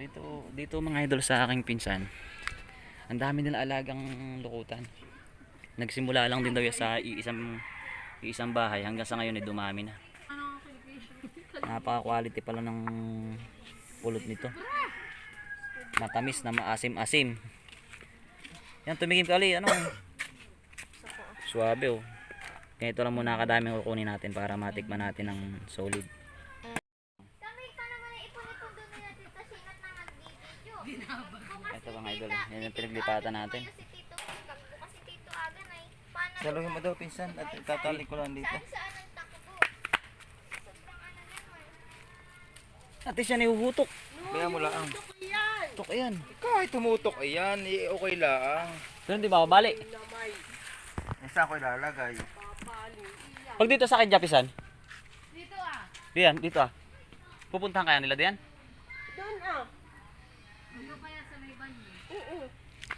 Dito, dito mga idol sa aking pinsan. Ang dami nila alagang lukutan. Nagsimula lang din daw yan sa iisang iisang bahay hanggang sa ngayon ay dumami na. Napaka-quality pala ng pulot nito. Matamis na maasim-asim. Yan, tumigim ka ulit. Ano? Suwabe oh. Ganito lang muna kadaming kukunin natin para matikman natin ng solid. Kami ka naman ay ipon-ipon doon nila Tita Sinat na nagbibidyo. Ito mga idol. Yan yung pinaglipatan natin. Saluhin mo daw pinsan at tatali ko lang dito. saan saan ang takbo. Sobrang naman. Ate siya nihuhutok. Kaya mo lang. Tok yan. Kahit tumutok ayan, eh, okay lang. Pero hindi ba mabali? Isa ko ilalagay. Pag dito sa akin, Japisan. Dito ah. Diyan, dito ah. Pupuntahan kaya nila diyan? Ano kaya sa may banyo? Oo.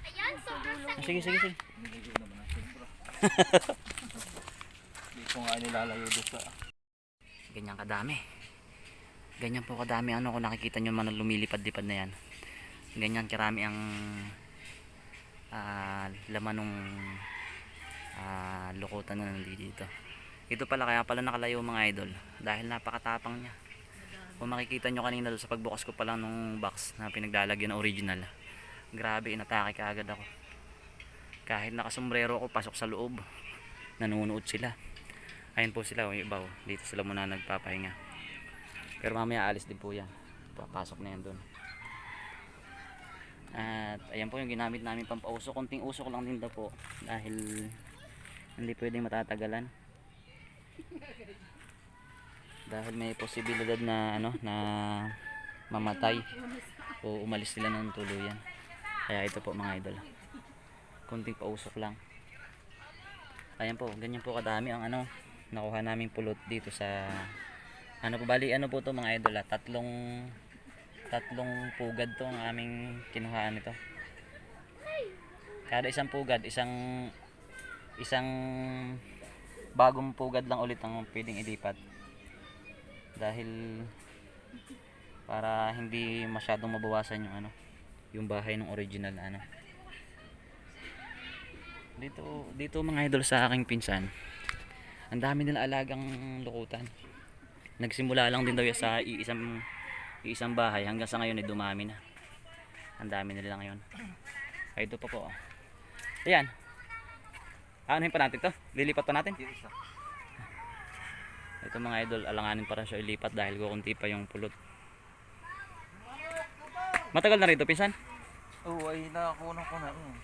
Ayan, sobrang sakit. Ah, sige, sige, sige. Hindi ko nga nilalayo doon sa... Ganyan kadami. Ganyan po kadami ano kung nakikita nyo man lumilipad-lipad na yan. Ganyan karami ang ah, laman ng ah, lukutan na nandito dito. Ito pala kaya pala nakalayo mga idol dahil napakatapang niya. Kung makikita nyo kanina doon sa pagbukas ko pa lang nung box na pinaglalagyan ng original. Grabe, inatake ka agad ako. Kahit nakasombrero ako, pasok sa loob. Nanunood sila. Ayun po sila, yung iba. oh. Dito sila muna nagpapahinga. Pero mamaya alis din po yan. Papasok na yan doon. At ayan po yung ginamit namin pampausok. Konting usok lang din daw po. Dahil hindi pwedeng matatagalan. Dahil may posibilidad na ano na mamatay o umalis sila ng tuluyan. Kaya ito po mga idol. Konting pausok lang. Ayan po, ganyan po kadami ang ano nakuha naming pulot dito sa ano po bali ano po to mga idol ah, tatlong tatlong pugad to ang aming kinuhaan nito kada isang pugad isang isang bagong pugad lang ulit ang pwedeng ilipat dahil para hindi masyadong mabawasan yung ano yung bahay ng original ano. Dito dito mga idol sa aking pinsan ang dami nila alagang lukutan. Nagsimula lang din daw yan sa iisang iisang bahay hanggang sa ngayon ay dumami na. Ang dami nila ngayon. Ay ito pa po oh. ayan. Ano pa natin to? Lilipat pa natin. Ito mga idol alanganin pa rin siya ilipat dahil kukunti pa yung pulot matagal na rito pinsan Oo, ay nakakunan ko na. Mm.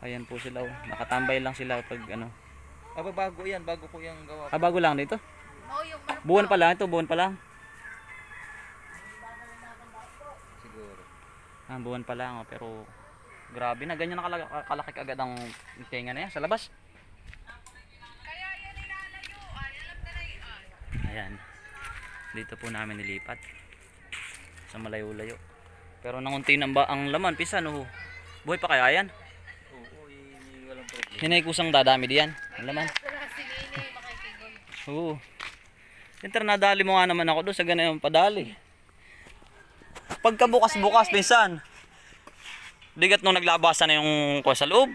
ayan po sila oh. nakatambay lang sila pag ano Aba, bago yan. Bago ko yung gawa. ah bago lang dito Oh, yung mar- buwan pa lang ito buwan pa lang Siguro. Ah, buwan pa lang, oh, pero grabe na, ganyan nakalaki, kalaki agad ang tenga na yan sa labas. Ayan. Dito po namin nilipat. Sa malayo-layo. Pero nangunti na ba ang laman, pisan oh. Buhay pa kaya yan? Oo, eh, walang problema. Hinay kusang dadami diyan. Ang laman. Oo. Tara, nadali mo nga naman ako doon sa ganayang padali. Pagka bukas-bukas, pinsan. Digat nung naglabasan na yung kuha sa loob.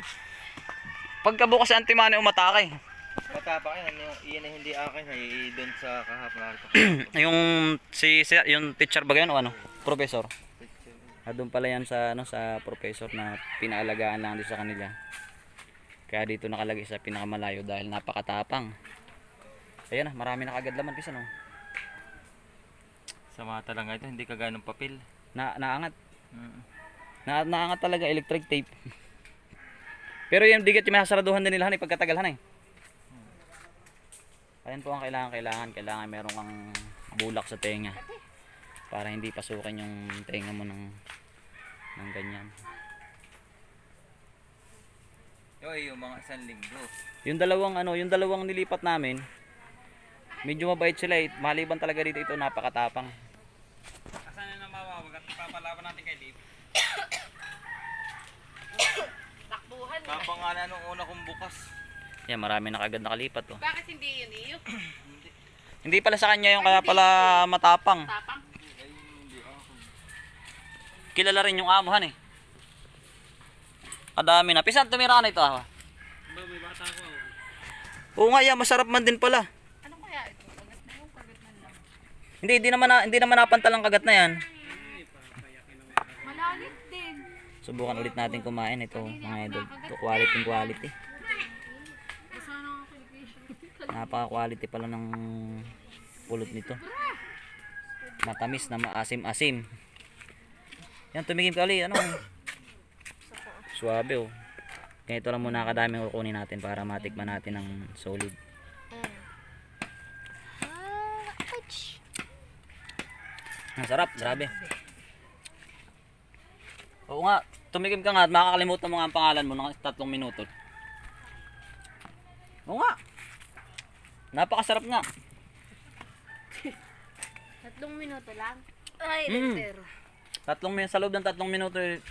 Pagka bukas si Antimani umatake. Yan. Yung, iyan ay hindi akin. Ay doon sa kahapon narito. yung si, si yung teacher ba yun o ano? Professor. Ah, doon pala yan sa ano sa professor na pinaalagaan lang din sa kanila. Kaya dito nakalagay sa pinakamalayo dahil napakatapang. Ayan na, marami na kagad laman pisan oh. sa mata lang ito, hindi kagaya ng papel. Na naangat. Mm. Na naangat talaga electric tape. Pero yung digat yung may hasaraduhan din nila hanay pagkatagal hanay. Ayan po ang kailangan kailangan kailangan meron kang bulak sa tenga para hindi pasukin yung tenga mo ng ng ganyan. Yung, yung mga isang linggo. Yung dalawang ano, yung dalawang nilipat namin, medyo mabait sila eh. Maliban talaga dito ito napakatapang. Asan na mama? Magkat papalaban natin kay Dave. Takbuhan. Kapangalan nung una kong bukas. Yan, marami na kagad nakalipat oh. Bakit hindi yun iyo? Hindi pala sa kanya yung kaya pala matapang. Tapang. Kilala rin yung amuhan eh. Kadami na. Pisan, tumira ka na ito ah. Oo nga, yeah, masarap man din pala. Ano kaya ito? Kagat na yung kagat na lang. Hindi, hindi naman na, hindi naman napantalang kagat na yan. Malalit din. Subukan ulit natin kumain ito, mga idol. Ito, quality quality. Kilikisyo. Napaka-quality pala ng pulot nito. Matamis na maasim-asim. Yan, tumigim ka ulit. Ano? Suabe oh. Ganito lang muna kadaming kukunin natin para matikman natin ng solid. Ang sarap, grabe. Oo nga, tumigim ka nga at makakalimutan mo nga ang pangalan mo ng tatlong minuto. Oo nga. Napakasarap nga. Tatlong minuto lang. Ay, Mm. liter. Tatlong minuto, sa loob ng tatlong minuto, eh,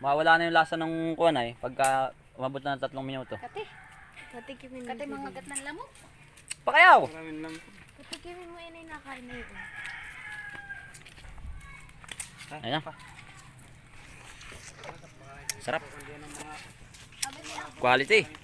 mawawala na yung lasa ng kuwan ay pagka umabot na ng tatlong minuto. Kate. Patikimin mo. Kati mga gat ng lamok. Pakayaw! Patikimin mo yun yung nakain na yun. Ayan. Sarap. Quality.